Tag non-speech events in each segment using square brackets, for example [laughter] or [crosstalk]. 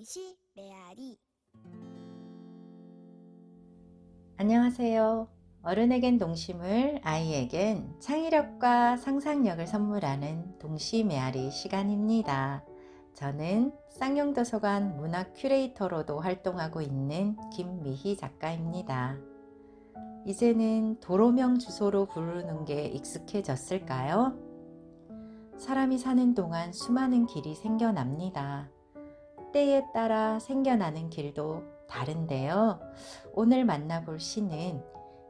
동시 메아리 안녕하세요. 어른에겐 동심을, 아이에겐 창의력과 상상력을 선물하는 동시 메아리 시간입니다. 저는 쌍용도서관 문학 큐레이터로도 활동하고 있는 김미희 작가입니다. 이제는 도로명 주소로 부르는 게 익숙해졌을까요? 사람이 사는 동안 수많은 길이 생겨납니다. 때에 따라 생겨나는 길도 다른데요. 오늘 만나볼 시는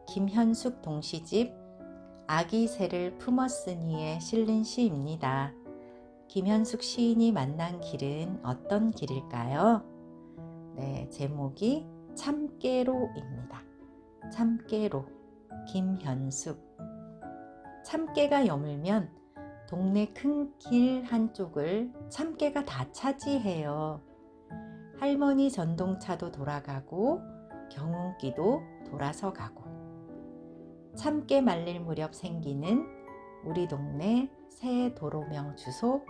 김현숙 동시집 아기 새를 품었으니에 실린 시입니다. 김현숙 시인이 만난 길은 어떤 길일까요? 네, 제목이 참깨로입니다. 참깨로 김현숙 참깨가 여물면 동네 큰 길 한쪽을 참깨가 다 차지해요. 할머니 전동차도 돌아가고 경운기도 돌아서 가고 참깨 말릴 무렵 생기는 우리 동네 새 도로명 주소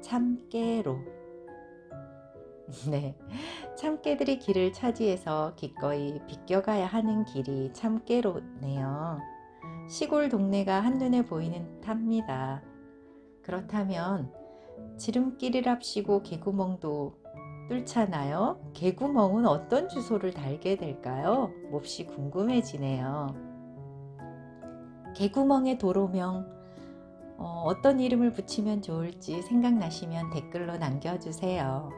참깨로 [laughs] 네, 참깨들이 길을 차지해서 기꺼이 비껴가야 하는 길이 참깨로네요. 시골 동네가 한눈에 보이는 탑니다. 그렇다면 지름길이랍시고 개구멍도 뚫잖아요. 개구멍은 어떤 주소를 달게 될까요? 몹시 궁금해지네요. 개구멍의 도로명 어, 떤 이름을 붙이면 좋을지 생각나시면 댓글로 남겨주세요.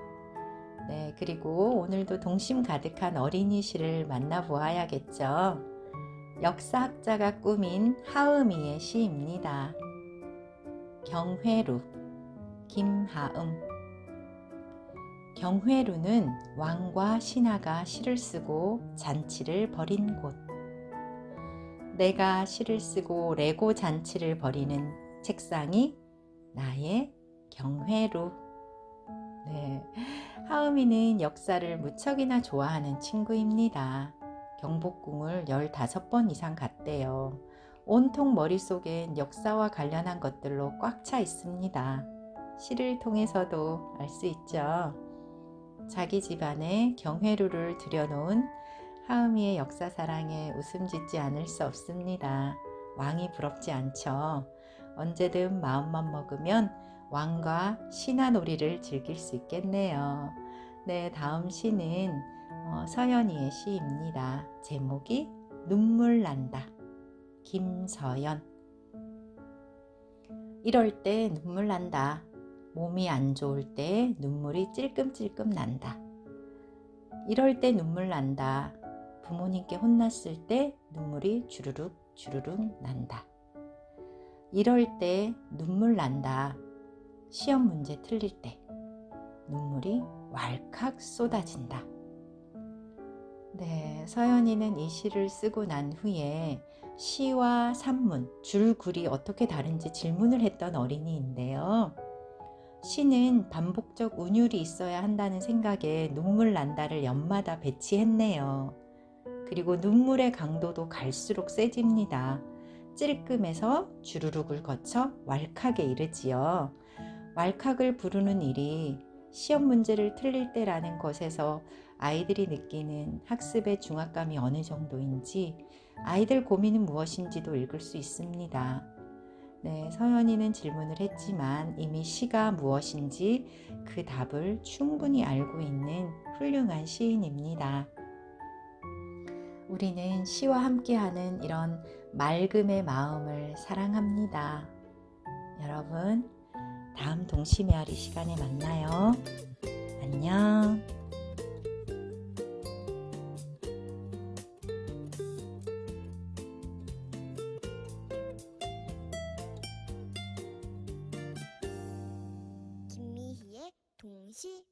네, 그리고 오늘도 동심 가득한 어린이 시를 만나보아야겠죠. 역사학자가 꾸민 하음이의 시입니다. 경회루 김하음 경회루는 왕과 신하가 시를 쓰고 잔치를 벌인 곳. 내가 시를 쓰고 레고 잔치를 벌이는 책상이 나의 경회루. 네. 하음이는 역사를 무척이나 좋아하는 친구입니다. 경복궁을 15번 이상 갔대요. 온통 머릿속엔 역사와 관련한 것들로 꽉 차 있습니다. 시를 통해서도 알 수 있죠. 자기 집안에 경회루를 들여놓은 하음이의 역사 사랑에 웃음 짓지 않을 수 없습니다. 왕이 부럽지 않죠. 언제든 마음만 먹으면 왕과 신하 놀이를 즐길 수 있겠네요. 네, 다음 시는 어, 서연이의 시입니다. 제목이 눈물 난다. 김서연. 이럴 때 눈물 난다. 몸이 안 좋을 때 눈물이 찔끔찔끔 난다. 이럴 때 눈물 난다. 부모님께 혼났을 때 눈물이 주르륵 주르륵 난다. 이럴 때 눈물 난다. 시험 문제 틀릴 때 눈물이 왈칵 쏟아진다. 네, 서연이는 이 시를 쓰고 난 후에 시와 산문, 줄글이 어떻게 다른지 질문을 했던 어린이인데요. 시는 반복적 운율이 있어야 한다는 생각에 눈물 난다를 연마다 배치했네요. 그리고 눈물의 강도도 갈수록 세집니다. 찔끔에서 주르륵을 거쳐 왈칵에 이르지요. 왈칵을 부르는 일이 시험 문제를 틀릴 때라는 것에서 아이들이 느끼는 학습의 중압감이 어느 정도인지 아이들 고민은 무엇인지도 읽을 수 있습니다. 네, 서연이는 질문을 했지만 이미 시가 무엇인지 그 답을 충분히 알고 있는 훌륭한 시인입니다. 우리는 시와 함께하는 이런 맑음의 마음을 사랑합니다. 여러분, 다음 동심메아리 시간에 만나요. 안녕. し。